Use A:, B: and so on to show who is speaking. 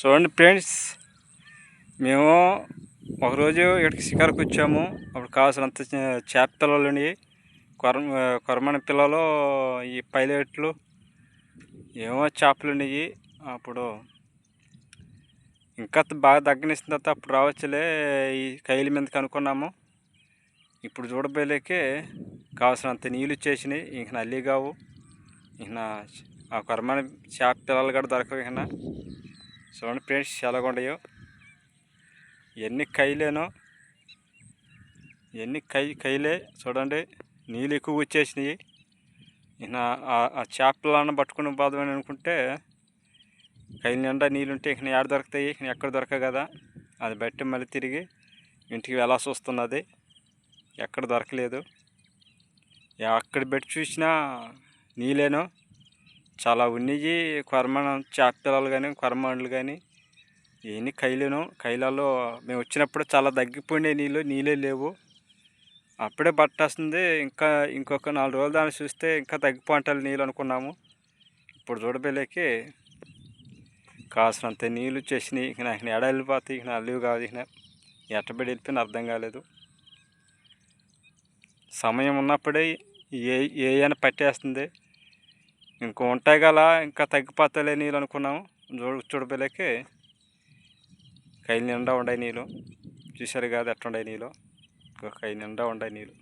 A: చూడండి ఫ్రెండ్స్ మేము ఒకరోజు ఇక్కడికి షికారుకు వచ్చాము. అప్పుడు కావాల్సినంత చేప పిల్లలు కొర కొరమణ పిల్లలు ఈ పైలట్లు ఏమో చేపలు ఉన్నాయి అప్పుడు ఇంకా బాగా దగ్గనిసిన తర్వాత అప్పుడు రావచ్చులే ఈ కైల మీద కనుక్కున్నాము ఇప్పుడు చూడబోలేకే కావాల్సినంత నీళ్ళు వచ్చేసినాయి ఇంక నల్లి కావు ఇంక ఆ కొరమణ చేప పిల్లలు కూడా దొరకవు ఇక చూడండి ఫ్రెండ్స్ చాలా ఉండయో ఎన్ని కైలేనో ఎన్ని కై కైలే చూడండి నీళ్ళు ఎక్కువ వచ్చేసినాయి. ఇక ఆ చేపలను పట్టుకుని బాధమని అనుకుంటే కైలు నిండా నీళ్ళు ఉంటే ఇక ఎక్కడ దొరుకుతాయి ఇక ఎక్కడ దొరకవు కదా. అది బట్టి మళ్ళీ తిరిగి ఇంటికి వెళ్ళాల్సి వస్తున్నది. ఎక్కడ దొరకలేదు. ఎక్కడ పెట్టి చూసినా నీళ్ళేనో చాలా ఉన్నాయి కొరమణం చేప కానీ కొరమణులు కానీ ఇవన్నీ కైలేను. కైలాల్లో మేము వచ్చినప్పుడు చాలా తగ్గిపోయినాయి నీళ్ళు నీళ్ళే లేవు. అప్పుడే పట్టేస్తుంది. ఇంకా ఇంకొక నాలుగు రోజులు దాన్ని చూస్తే ఇంకా తగ్గిపోంటారు నీళ్ళు అనుకున్నాము. ఇప్పుడు చూడబోలేకి కాసినంత నీళ్ళు వచ్చేసినాయి ఇక నాకు ఎడ వెళ్ళిపోతాయి. ఇక అల్లివి కాదు. ఇక ఎట్టబడి వెళ్ళిపోయిన అర్థం కాలేదు. సమయం ఉన్నప్పుడే ఏ ఏ పట్టేస్తుంది? ఇంకో ఉంటాయి గల ఇంకా తగ్గిపోతలే నీళ్ళు అనుకున్నాము చూడు చూడబోలేకి కైలు నిండా ఉండే నీళ్ళు. చూశారు కాదు ఎట్టుండే నీళ్ళు? ఇంకో కై నిండా ఉండే నీళ్ళు.